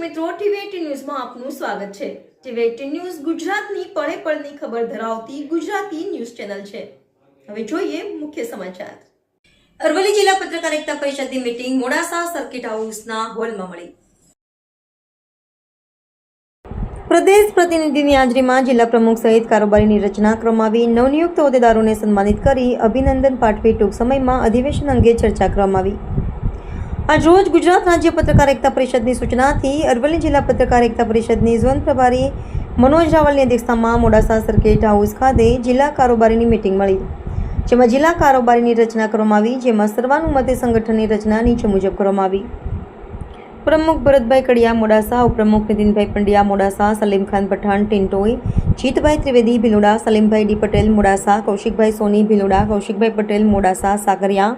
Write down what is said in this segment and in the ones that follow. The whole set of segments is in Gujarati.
મિત્રો, ટીવી ન્યૂઝમાં આપનું સ્વાગત છે. ટીવી ન્યૂઝ ગુજરાતની પળે પળની ખબર ધરાવતી ગુજરાતી ન્યૂઝ ચેનલ છે. હવે જોઈએ મુખ્ય સમાચાર. અરવલ્લી જિલ્લા પત્રકાર એકતા પરિષદની મીટિંગ મોડાસા સર્કિટ હાઉસના હોલમાં મળી. પ્રદેશ પ્રતિનિધિની હાજરીમાં જિલ્લા પ્રમુખ સહિત કારોબારીની રચના કરવામાં આવી નવનિયુક્ત હોદ્દેદારોને સન્માનિત કરી અભિનંદન પાઠવી ટૂંક સમયમાં અધિવેશન અંગે ચર્ચા કરવામાં આવી આજ રોજ ગુજરાત રાજ્ય પત્રકાર એકતા પરિષદની સૂચનાથી અરવલ્લી જિલ્લા પત્રકાર એકતા પરિષદની ઝોન પ્રભારી મનોજ રાવલની અધ્યક્ષતામાં મોડાસા સર્કિટ હાઉસ ખાતે જિલ્લા કારોબારીની મિટિંગ મળી. જેમાં જિલ્લા કારોબારીની રચના કરવામાં આવી, જેમાં સર્વાનુમતે સંગઠનની રચના નીચે મુજબ કરવામાં આવી. પ્રમુખ ભરતભાઈ કડિયા, મોડાસા ઉપપ્રમુખ નીતિનભાઈ પંડ્યા, મોડાસા સલીમખાન પઠાણ ટિન્ટોઈ જીતભાઈ ત્રિવેદી, ભીલોડા, સલીમભાઈ ડી પટેલ, મોડાસા, કૌશિકભાઈ સોની, ભીલોડા, કૌશિકભાઈ પટેલ, મોડાસા, સાગરિયા,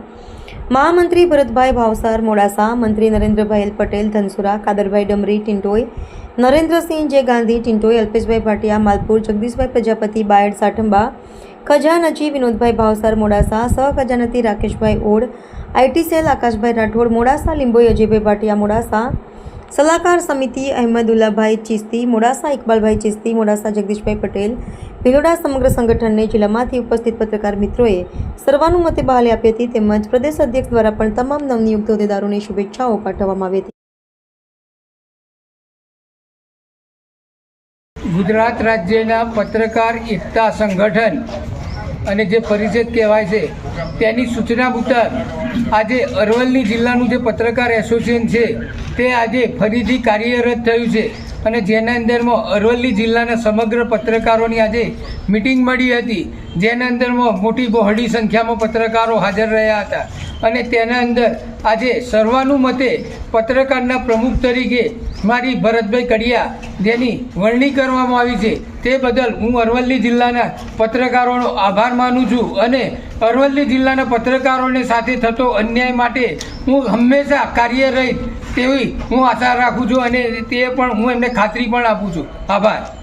મહામંત્રી ભરતભાઈ ભાવસાર, મોડાસા, મંત્રી નરેન્દ્રભાઈ એલ પટેલ, ધનસુરા, કાદરભાઈ ડમરી ટિન્ટોઈ નરેન્દ્રસિંહ જે ગાંધી ટિન્ટોઈ અલ્પેશભાઈ ભાટિયા, માલપુર, જગદીશભાઈ પ્રજાપતિ, બાયડ સાઠંબા ખજાનચી વિનોદભાઈ ભાવસાર, મોડાસા, સહખજાનતી રાકેશભાઈ ઓડ આઈટી સેલ આકાશભાઈ રાઠોડ, મોડાસા લીંબોઈ અજયભાઈ ભાટિયા, મોડાસા સલાહકાર સમિતિ અહેમદુલ્લાભાઈ ચિસ્તી, મોડાસા ઇકબાલભાઈ ચિસ્તી, મોડાસા જગદીશભાઈ પટેલ, ભિલોડા સમગ્ર સંગઠનને જિલ્લામાંથી ઉપસ્થિત પત્રકાર મિત્રોએ સર્વાનુમતે બહાલી આપી હતી. તેમજ પ્રદેશ અધ્યક્ષ દ્વારા પણ તમામ નવનિયુક્ત હોદ્દેદારોને શુભેચ્છાઓ પાઠવવામાં આવી હતી. ગુજરાત રાજ્યના પત્રકાર એકતા સંગઠન અને જે પરિષદ કહેવાય છે તેની સૂચના મુજબ આજે અરવલ્લી જિલ્લાનું જે પત્રકાર એસોસિએશન છે, તે આજે ફરીથી કાર્યરત થયું છે અને જેના અંદરમાં અરવલ્લી જિલ્લાના સમગ્ર પત્રકારોની આજે મિટિંગ મળી હતી. જેના અંદરમાં મોટી બહોળી સંખ્યામાં પત્રકારો હાજર રહ્યા હતા અને તેના અંદર આજે સર્વાનુમતે પત્રકારના પ્રમુખ તરીકે મારી ભરતભાઈ કડિયા જેની વરણી કરવામાં આવી છે, તે બદલ હું અરવલ્લી જિલ્લાના પત્રકારોનો આભાર માનું છું અને અરવલ્લી જિલ્લાના પત્રકારોને સાથે થતો અન્યાય માટે હું હંમેશા કાર્ય રહીશ તેવી હું આશા રાખું છું અને તે પણ હું એમને ખાતરી પણ આપું છું. આભાર.